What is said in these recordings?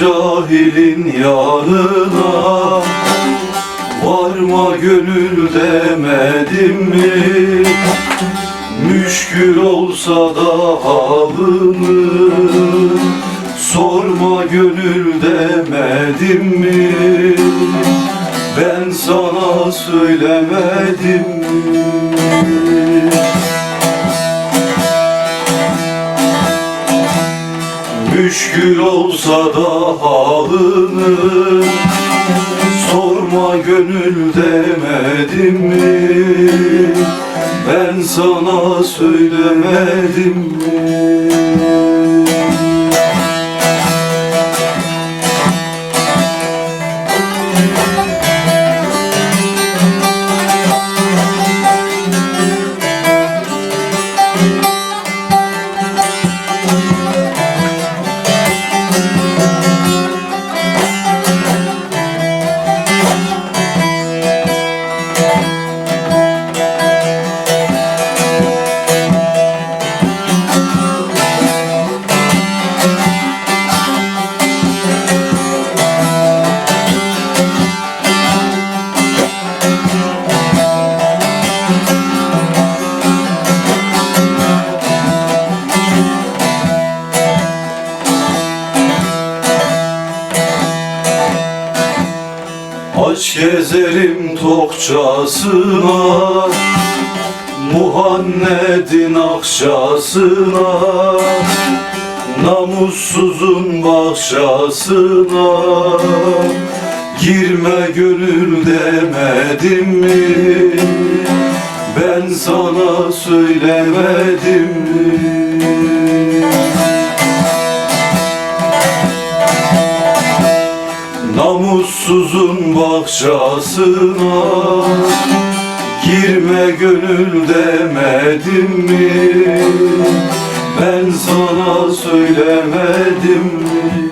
cahilin yanına Varma gönül demedim mi? Müşkül olsa da halını Sorma gönül demedim mi? Ben sana söylemedim mi Müşkül olsa da halını Sorma gönül demedim mi? Ben sana söylemedim Aç gezerim tokçasına Muhammed'in akşasına Namussuzun bahşasına. Girme gönül demedim mi? Ben sana söylemedim mi Namussuzun bahçasına Girme gönül demedim mi? Ben sana söylemedim mi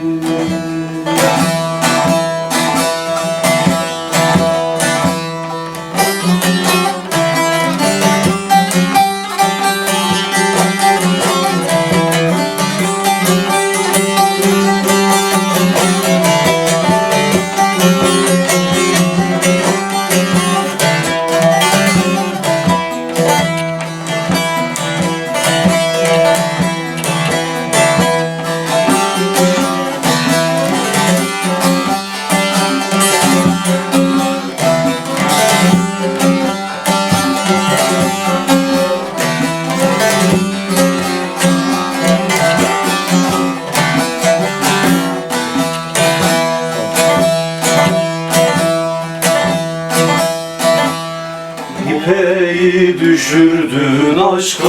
İpeyi düşürdün aşka.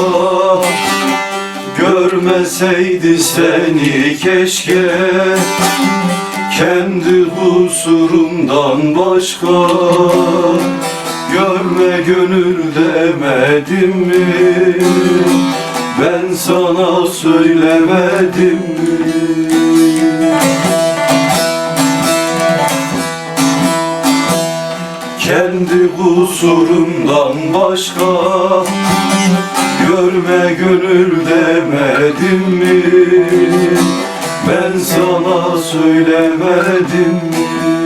Görmeseydi seni keşke. Kendi husurundan başka. Görme gönül demedim mi? Ben sana söylemedim mi kusurumdan başka Görme gönül demedim mi? Ben sana söylemedim mi